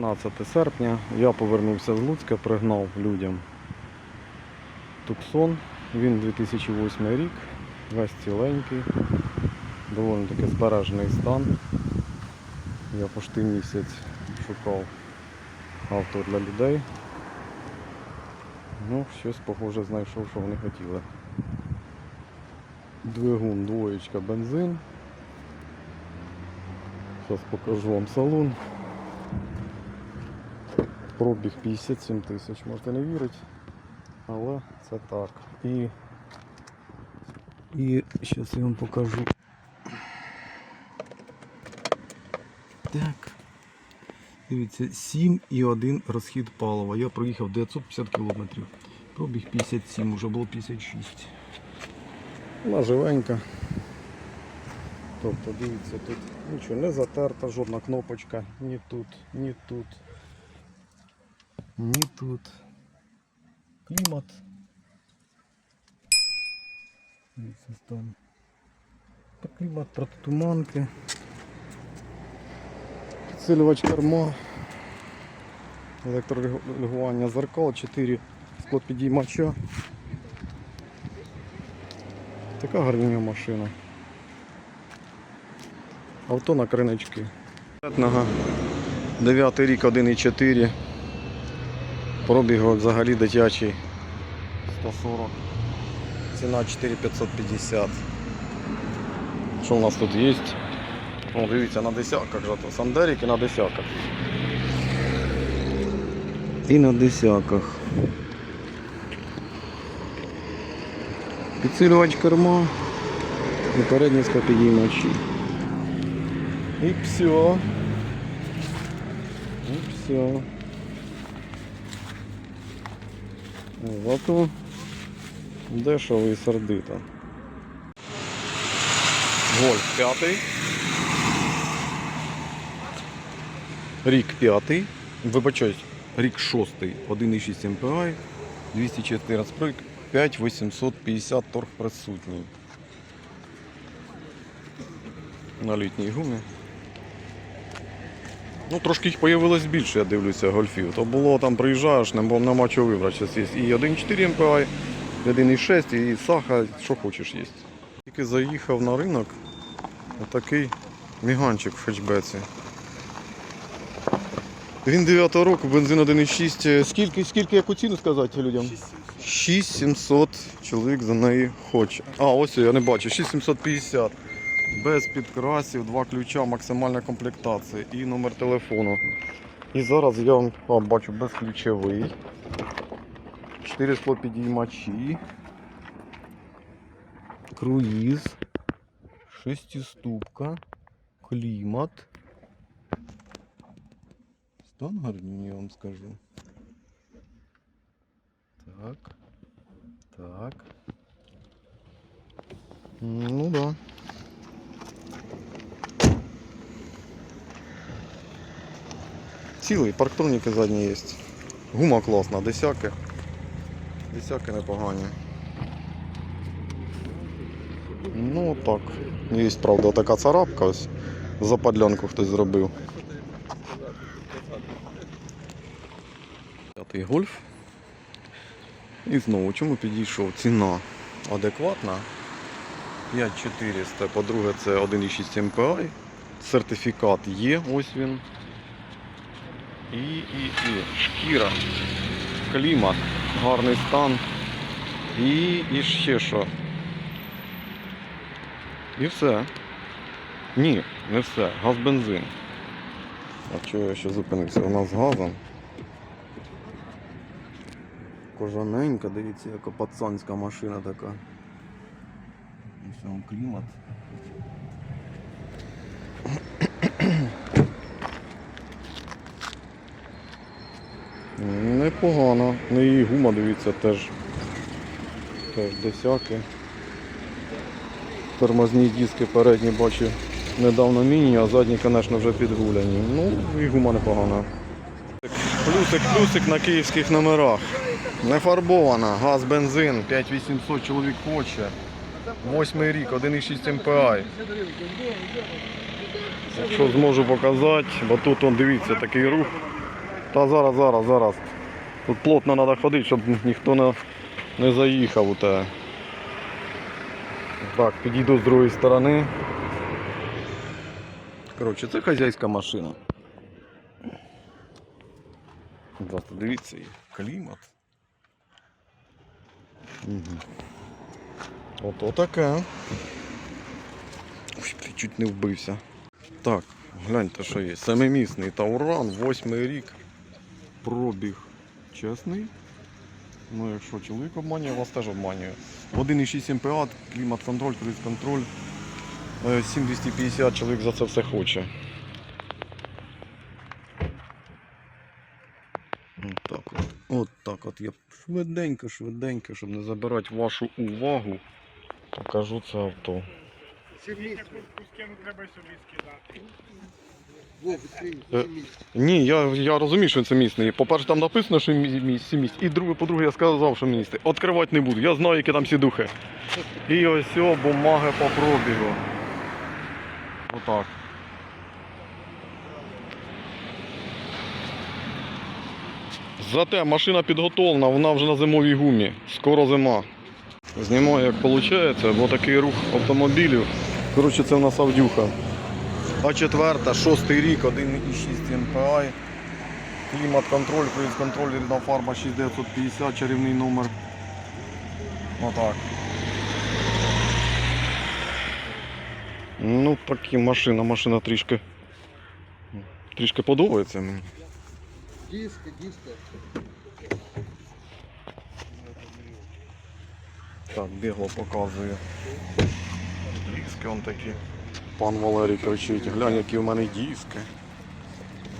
15 серпня я повернувся з Луцька, пригнав людям Туксон. Він 2008 рік, весь ціленький, доволі таки збережений стан. Я почти місяць шукав авто для людей. Ну, щось похоже знайшов, що вони хотіли. Двигун, двоєчка, бензин. Зараз покажу вам салон. Пробіг 57 тисяч, можете не вірити, але це так. І, і зараз я вам покажу. Так. Дивіться, 7,1 розхід палива. Я проїхав 950 кілометрів. Пробіг 57, вже було 56. Вона живенька. Тобто дивіться, тут нічого не затерта, жодна кнопочка, ні тут, ні тут, ні тут. Клімат. Там. Та Клімат протитуманки. Підсилювач керма. Електрорегулювання зеркал, 4 склопідіймача. Така гарніня машина. Авто на кринички. 9 рік 1,4. Пробіг взагалі дитячий 140. Ціна 4550. Що у нас тут є? О, дивіться, на десятках же то. Сандерик на десятках. І на десятках. Підсилювач керма і передні скопідіймачі. І все. І все. Зато дешево і сердито. Гольф п'ятий. Рік п'ятий. Вибачаюсь, рік шостий. 1,6 МПА, 214 прыг, 5850 торг присутній. На літній гумі. Ну, трошки їх появилось більше, я дивлюся, гольфів. То було там приїжджаєш, нема, нема чого вибрати. І 1,4 МПА, і 1,6, і саха, що хочеш є. Тільки заїхав на ринок, отакий міганчик в хетчбеці. Він 9 року, бензин 1,6. Скільки, скільки яку ціну сказати людям? 6700 чоловік за неї хоче. А, ось я не бачу, 6750. Без підкрасів, два ключа, максимальна комплектація і номер телефону. І зараз я вам а, бачу безключовий. 4 склопідіймачі. Круїз. Шестиступка. Клімат. Стан гарний, я вам скажу. Так. Так. Ну да. Цілий, парктроніки задні є. Гума класна, десяки. Десяки непогані. Ну так. Є, правда, така царапка ось. Западлянку хтось зробив. П'ятий гольф. І знову чому підійшов? Ціна адекватна. 5400. По-друге, це 1,6 МПА. Сертифікат є, ось він. І, і, і. Шкіра. Клімат. Гарний стан. І, і ще що. І все. Ні, не все. Газ бензин. А чого я ще зупинився? У нас з газом. Кожаненька, дивіться, яка пацанська машина така. Ось вам клімат. Непогано. Ну і гума, дивіться, теж. Теж десяки. Тормозні диски передні бачу недавно міні, а задні, звісно, вже підгуляні. Ну і гума непогана. Плюсик, плюсик на київських номерах. Не фарбована, газ, бензин, 5800 чоловік хоче. Восьмий рік, 1,6 МПА. Якщо зможу показати, бо тут он, дивіться такий рух Та зараз, зараз, зараз. Тут плотно треба ходити, щоб ніхто не, не заїхав у тебе. Так, підійду з другої сторони. Коротше, це хазяйська машина. Просто дивіться, і клімат. Угу. От отаке. Ой, блін, чуть не вбився. Так, гляньте, що є. Семимісний Тауран, восьмий рік. Пробіг чесний. Ну, якщо чоловік обманює, вас теж обманює. 1,6 МПА, клімат-контроль, круїз-контроль. Е, 7250 чоловік за це все хоче. От от. От так от. Я швиденько, швиденько, щоб не забирати вашу увагу. Покажу це авто. Кускину треба собі скидати. Е, Ні, я, я розумію, що це місний. По-перше, там написано, що мі- мі- місць. І друге, по-друге, я сказав, що місний. Відкривати не буду. Я знаю, які там всі духи. І ось о, бумаги по пробігу. Отак. Зате машина підготовлена, вона вже на зимовій гумі. Скоро зима. Знімаю, як виходить, бо такий рух автомобілів. Коротше, це в нас Авдюха. А четверта, шостий рік, 1,6 МПА. Клімат-контроль, круїз-контроль, рідна фарба 6950, чарівний номер. Отак. Ну, такі машина, машина трішки. Трішки подобається мені. Диски, диски. Так, бігло показує. Диски он такі. Пан Валерій кричить, глянь, які в мене диски.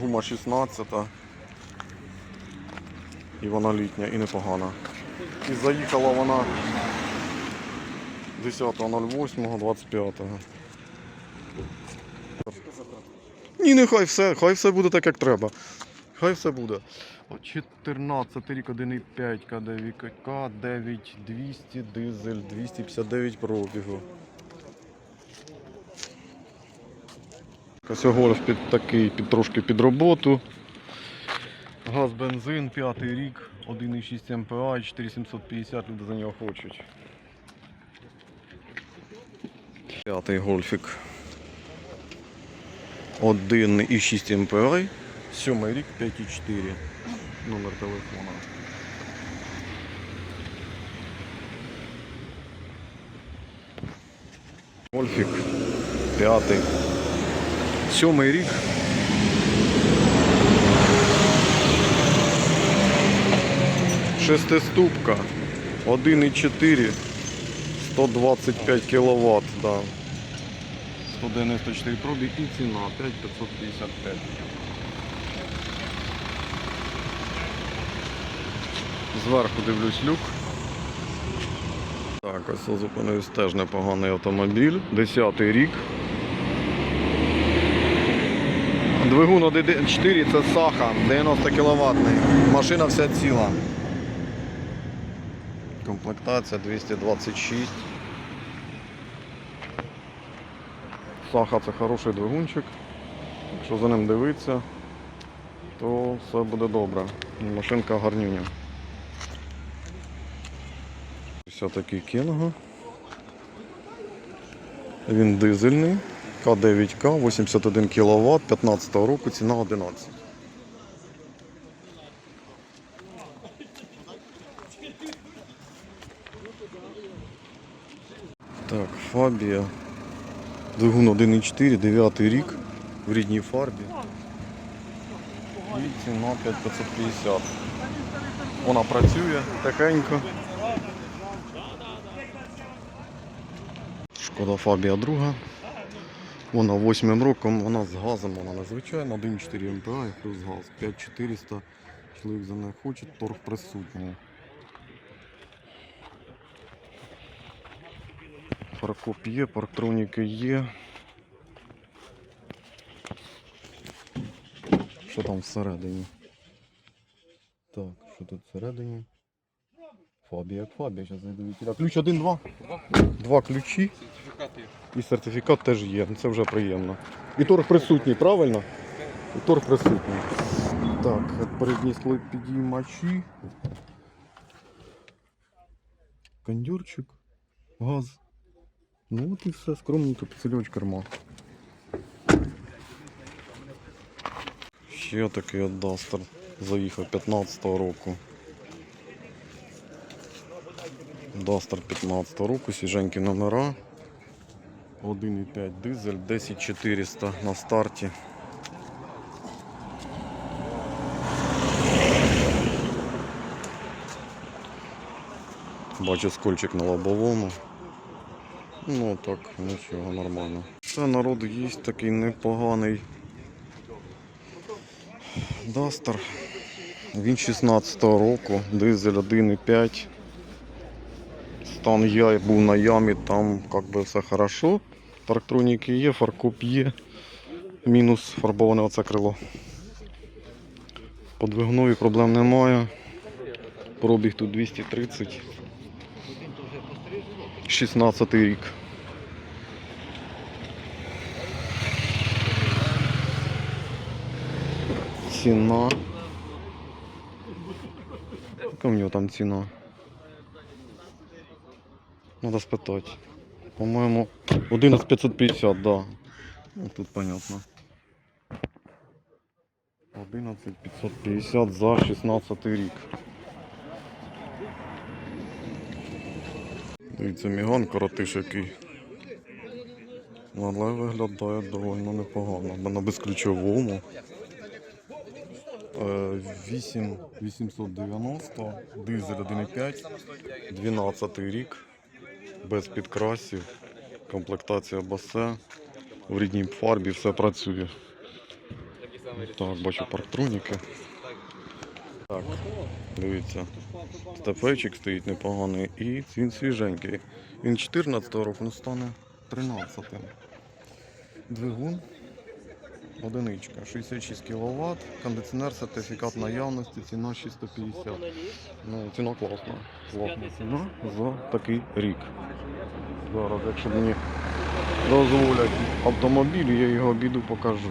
Гума 16. І вона літня і непогана. І заїхала вона 10.08.25. Ні, нехай все, хай все буде так, як треба. Хай все буде. 14 рік 1,5 КДВК, 9200 дизель, 259 пробігу. Косягоров під такий, під трошки під роботу. Газ, бензин, п'ятий рік, 1,6 МПА, 4750 люди за нього хочуть. П'ятий гольфік. 1,6 МПА, сьомий рік, 5,4 номер телефона. Гольфік, п'ятий. Сьомий рік. Шестиступка. 1,4. 125 кВт, да. 194 пробіг і ціна 5555. Зверху дивлюсь люк. Так, ось зупинився теж непоганий автомобіль. 10 рік. Двигун 1.4 це Саха, 90 кВт. Машина вся ціла. Комплектація 226. Саха це хороший двигунчик. Якщо за ним дивитися, то все буде добре. Машинка гарнюня. Ось такий Кенго. Він дизельний. К9К, 81 кВт, 15 року, ціна 11. Так, Фабія. Двигун 1.4, 9 рік в рідній фарбі. І ціна 5550. Вона працює тихенько. Шкода Фабія друга. Вона 8 роком, вона з газом, вона незвичайна, 1,4 МПА і плюс газ. 5400. Чоловік за неї хоче, торг присутній. Паркоп є, парктроніки є. Що там всередині? Так, що тут всередині? Фабія, як Фабія, зараз зайду від Ключ один-два? Два ключі. І сертифікат теж є, ну це вже приємно. І торг присутній, правильно? І торг присутній. Так, передні склопідіймачі. Кондюрчик, газ. Ну от і все, скромненько, підсилювач керма. Ще такий от Duster заїхав 15-го року. Duster 15 року, свіженькі номера. 1,5 дизель, 10400 на старті. Бачу скольчик на лобовому. Ну так, нічого, нормально. Це народ є такий непоганий. Дастер. Він 16-го року, дизель 1,5. Стан я був на ямі, там как би все хорошо. Парктроніки є, фаркоп є. Мінус фарбоване оце крило. По проблем немає. Пробіг тут 230. 16 рік. Ціна. Яка в нього там ціна? Надо спитати. По-моєму, 11550, да. Тут понятно. 11550 за 16 рік. Дивіться, міган коротиш який. Але виглядає доволі непогано. На безключовому. Е, 8 890, дизель 1,5, 12 рік, без підкрасів, комплектація басе, в рідній фарбі все працює. Так, бачу парктроніки. Так, дивіться. Степечик стоїть непоганий і він свіженький. Він 14 року, ну стане 13. Двигун. Одиничка, 66 кВт, кондиціонер, сертифікат наявності, ціна 650. Ну, ціна класна. Класна ціна за такий рік. Зараз, якщо мені дозволять автомобіль, я його обіду покажу.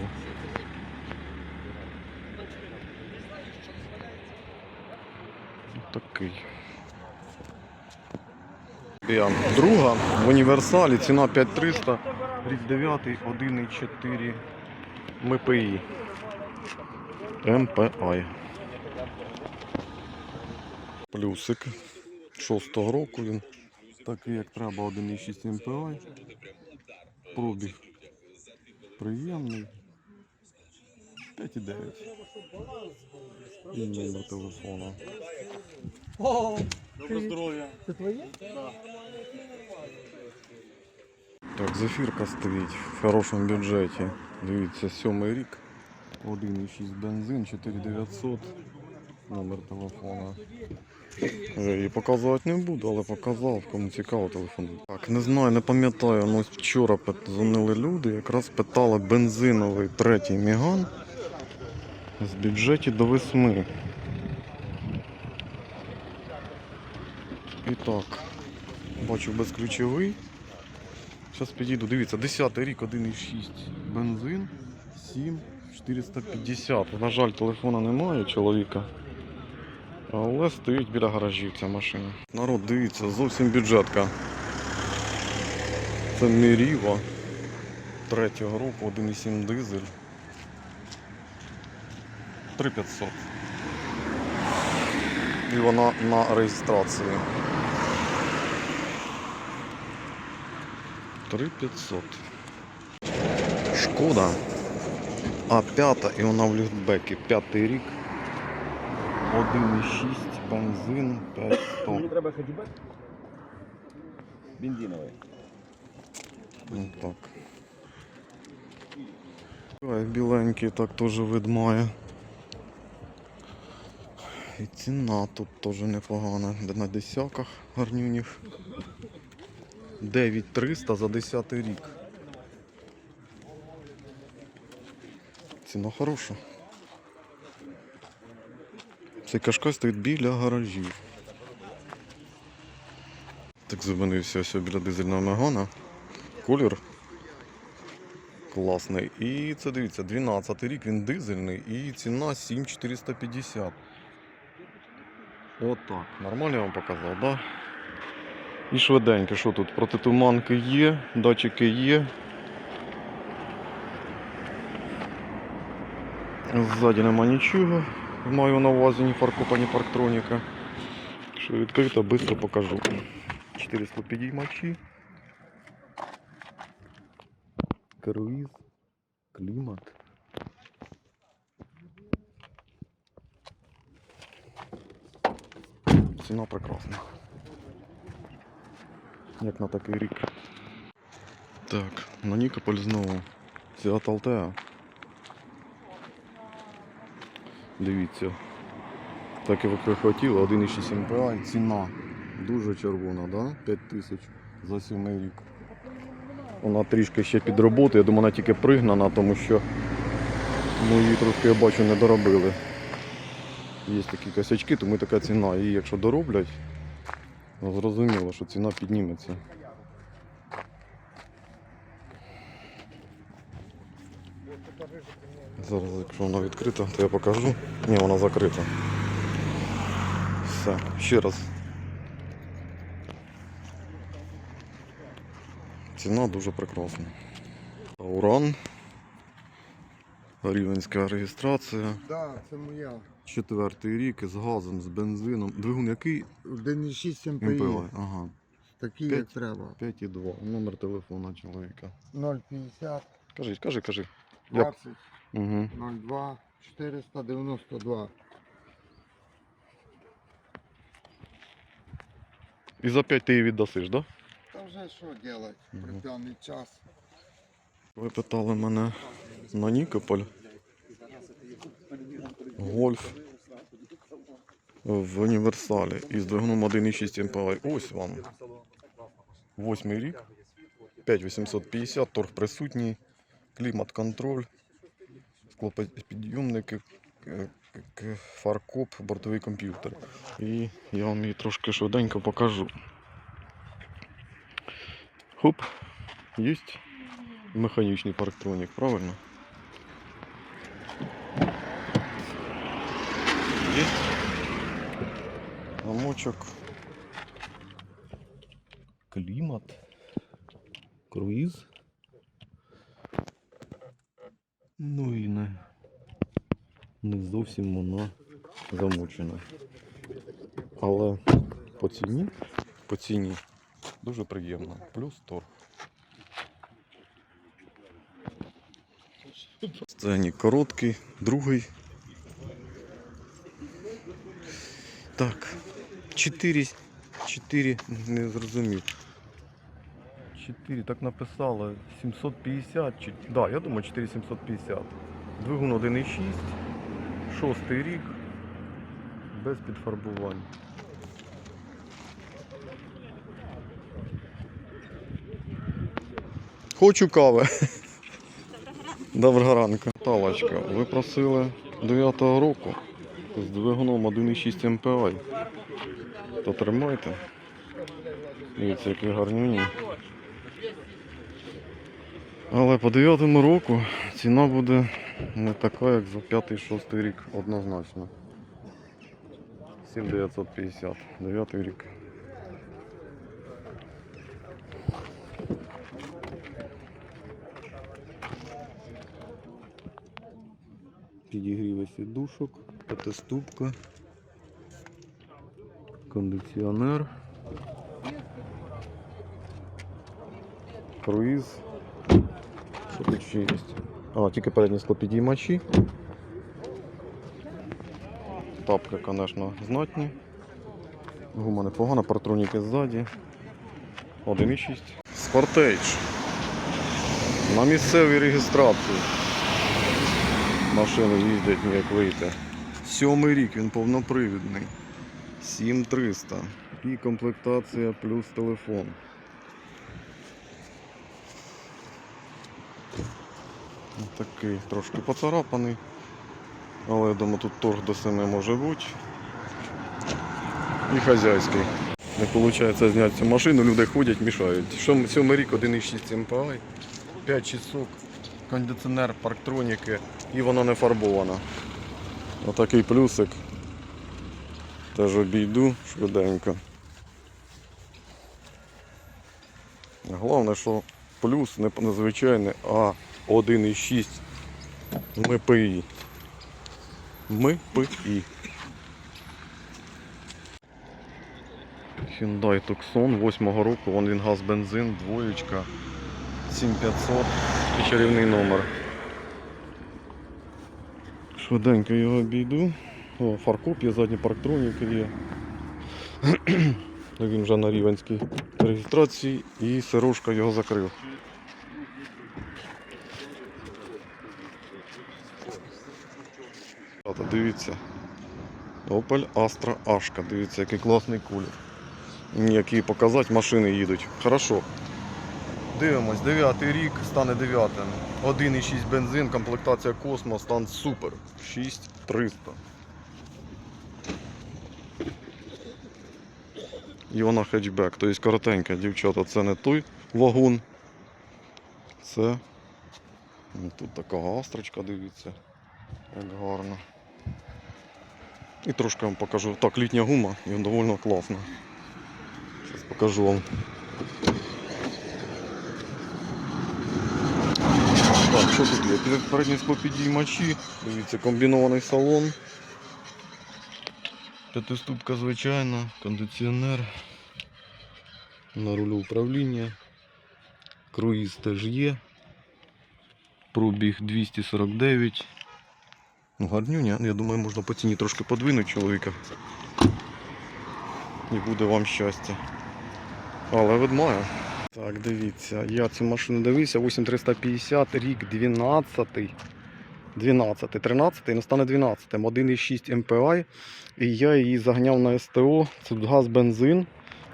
Такий. Друга в універсалі, ціна 5300, рік 9, 1,4 МПІ. МПА. Плюсик. 6 року він. Такий як треба 1,6 МПА. Пробіг приємний. 5,9. І номер телефона. Так, зефірка стоїть в хорошому бюджеті. Дивіться, сьомий рік. 1,6 бензин, 4900. Номер телефона. Її показувати не буду, але показав, кому цікаво телефон. Так, не знаю, не пам'ятаю, ну вчора дзвонили люди, якраз питали бензиновий третій міган з бюджеті до 8. І так, бачу безключовий. Зараз підійду, дивіться, 10 рік, 1,6 бензин, 7, 450. На жаль, телефона немає чоловіка. Але стоїть біля гаражів ця машина. Народ, дивіться, зовсім бюджетка. Це Міріва. Третього року, 1,7 дизель. 3500. І вона на реєстрації. 3500. Шкода. А п'ята і вона в люфтбекі. П'ятий рік. 1,6 бензин 500. Мені треба хетчбек. Бензиновий. Ну так. Ой, біленький так теж вид має. І ціна тут теж непогана. Де На десяках гарнюніх. 9300 за 10 рік. Ціна хороша. Цей кашкай стоїть біля гаражів. Так зупинився ось біля дизельного мегана. Колір Класний. І це дивіться, 12 рік, він дизельний і ціна 7450. Отак. Нормально я вам показав, так? Да? І швиденько, що тут? Протитуманки є, датчики є. Ззаді нема нічого. Маю на увазі ні фаркопа, ні парктроніка. Що відкрито, швидко покажу. 400 підіймачі. Круїз, клімат. Ціна прекрасна. Як на такий рік. Так, на Нікополь знову. Seat Altea. Дивіться. Так як ви хотіли, 1,6 МПА, ціна дуже червона, да? 5 тисяч за 7 рік. Вона трішки ще під роботу, я думаю, вона тільки пригнана, тому що ну, її трошки я бачу не доробили. Є такі косячки, тому така ціна. І якщо дороблять, зрозуміло, що ціна підніметься. Зараз, якщо вона відкрита, то я покажу. Ні, вона закрита. Все, ще раз. Ціна дуже прекрасна. Уран. Рівенська реєстрація. Да, це моя. Четвертий рік з газом, з бензином. Двигун який? 1,6 МПІ. Ага. П'ять. як треба. 5,2. Номер телефона чоловіка. 050 Кажи, кажи, кажи. Я- 20 Угу. 02 492. І за 5 ти її віддасиш? Да? Та вже що робити при певний час. Ви питали мене на Нікополь. Гольф в універсалі із двигуном 1,6 МПА. Ось вам. Восьмий рік. 5850, торг присутній, клімат-контроль, склопідйомники, к- к- фаркоп, бортовий комп'ютер. І я вам її трошки швиденько покажу. Хоп, єсть механічний парктронік, правильно? Є. Замочок. Клімат. Круїз. Ну і не, не зовсім вона замучена. Але по ціні, по ціні дуже приємно. Плюс торг. Сцені короткий, другий. Так. 4, 4, не зрозумів. 4, так написали. 750 чи. Да, я думаю 4750. Двигун 1,6. Шостий рік. Без підфарбувань. Хочу кави. Доброго ранку. Талочка, ви просили 9-го року з двигуном 1,6 МПА. То тримайте. Дивіться, які гарнюні. Але по 9-му року ціна буде не така, як за 5-6 рік, однозначно. 7950, 9 рік. Підігріви сідушок, п'ятиступка, кондиціонер, круїз. Тут ще є? А, тільки передні склопідіймачі. Тапки, звісно, знатні. Гума непогана, партроніки ззаді. 1,6. Спортейдж. На місцевій реєстрації. Машини їздять ніяк вийти. Сьомий рік він повнопривідний. 7300. І комплектація плюс телефон. Такий трошки поцарапаний. Але я думаю, тут торг до 7 може бути. І хазяйський. Не виходить зняти цю машину, люди ходять, мішають. Що сьомий рік 1,6 МПА, 5 часок. кондиціонер, парктроніки і воно не фарбовано. Отакий плюсик. Теж обійду швиденько. Головне, що плюс не незвичайний, а 1,6 МПІ. МПІ. Hyundai Tucson 8 року, вон він газ бензин, двоєчка, 7500 і чарівний номер. Швиденько його обійду. О, фаркоп є, задні парктроніки є. Він вже на рівенській реєстрації і сирушка його закрив. Дивіться. Opel Astra Ашка. Дивіться, який класний колір. Які показати, машини їдуть. Хорошо. Дивимось, 9 рік, стане 9. 1,6 бензин, комплектація Космо, стан супер. 6300. І вона хетчбек, тобто коротенька, дівчата, це не той вагон. Це. ну, Тут така гастрочка, дивіться. Як гарно. І трошки вам покажу. Так, літня гума, і доволі класна. Зараз покажу вам. Так, що тут є? Передні склопідіймачі, дивіться, комбінований салон. П'ятиступка звичайна, кондиціонер. На рулю управління. Круїз теж є. Пробіг 249. Ну, гарнюня. Я думаю, можна по ціні трошки подвинути чоловіка. І буде вам щастя. Але ведмаю. Так, дивіться, я цю машину дивився, 8350, рік 12. 12, 13, ну стане 12, 1,6 MPI. І я її заганяв на СТО. Це газ бензин.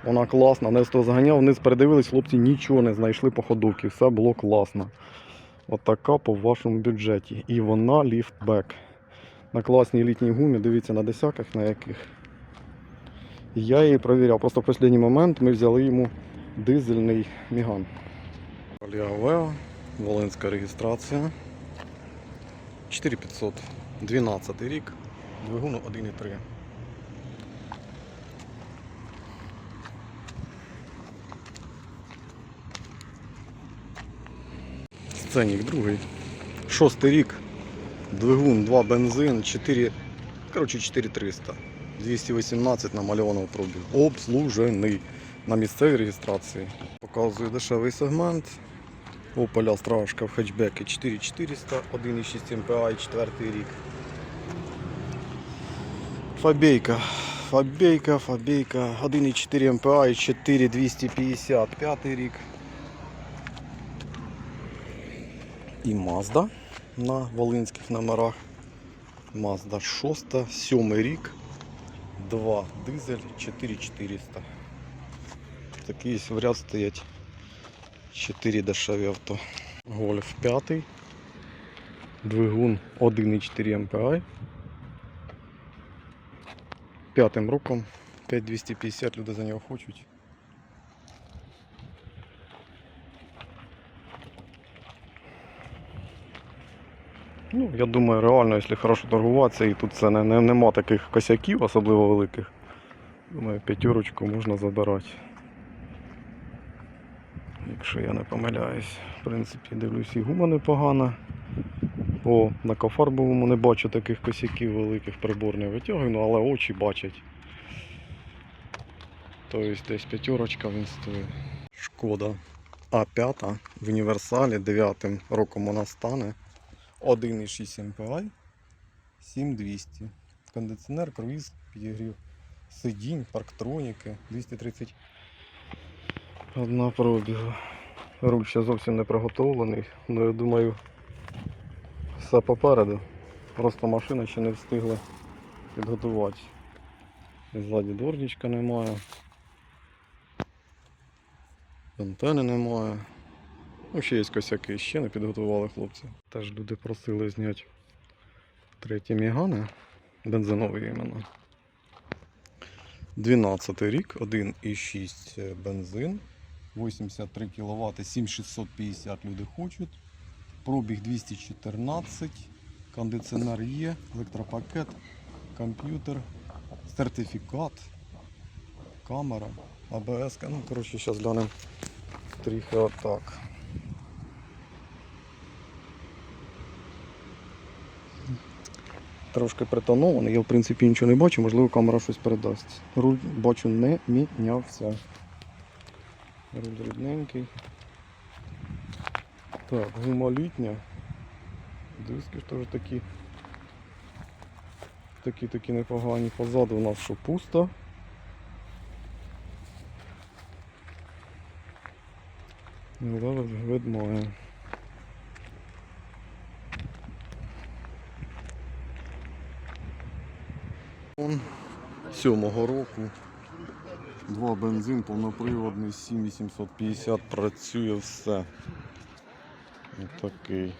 Вона класна. На СТО заганяв, вниз передивились, хлопці нічого не знайшли по ходовці. Все було класно. Отака по вашому бюджеті. І вона ліфтбек. На класній літній гумі, дивіться на десяках на яких. І Я її провіряв. Просто в останній момент ми взяли йому дизельний міган. Вео, Волинська реєстрація. 4500. 12 рік. Двигуну 1,3. Сценік другий. Шостий рік. Двигун, 2 бензин, 4. Коротше 4300. 218 намальованого пробігу. Обслужений на місцевій реєстрації. Показую дешевий сегмент. Opel Astra в хетчбекі 4400, 1,6 MPI, 4 рік. Фабейка. Фабейка, Фабейка, 1,4 MPI, 4250, 5 рік. І Mazda на волинських номерах. Mazda 6, 7 рік. 2 дизель, 4400. Такі в ряд стоять 4 дешеві авто. Гольф 5. Двигун 1,4 MPI. П'ятим роком 5250 люди за нього хочуть. Ну, я думаю, реально, якщо хорошо торгуватися, і тут це не, не, нема таких косяків, особливо великих. Думаю, п'ятерочку можна забирати. Якщо я не помиляюсь. В принципі, дивлюсь, і гума непогана. О, на кофарбовому не бачу таких косяків великих прибор не витягую, ну, але очі бачать. Тобто десь п'ятерочка він стоїть. Шкода А5 в універсалі 9 роком вона стане. 1,6 MPI 7200. Кондиціонер, круїз, підігрів сидінь, парктроніки 230 одна пробігу. Руль ще зовсім не приготовлений, але я думаю, все попереду. Просто машина ще не встигли підготувати. Ззаді дворничка немає. Антени немає. Ну, ще є косяки, ще не підготували хлопці. Теж люди просили зняти треті мігани, бензинові іменно. 12 рік, 1,6 бензин, 83 кВт, 7650 люди хочуть. Пробіг 214, кондиціонер є, електропакет, комп'ютер, сертифікат, камера, АБС. Ну, коротше, зараз глянемо трохи отак. Трошки притонований, я в принципі нічого не бачу, можливо камера щось передасть. Руль бачу не мінявся. Руль рідненький. Так, гума літня. Диски ж теж такі. Такі такі непогані. Позаду у нас що пусто. Ну, Зараз видно. 2007 року. Два бензин, повноприводний, 7850, працює все. Отакий.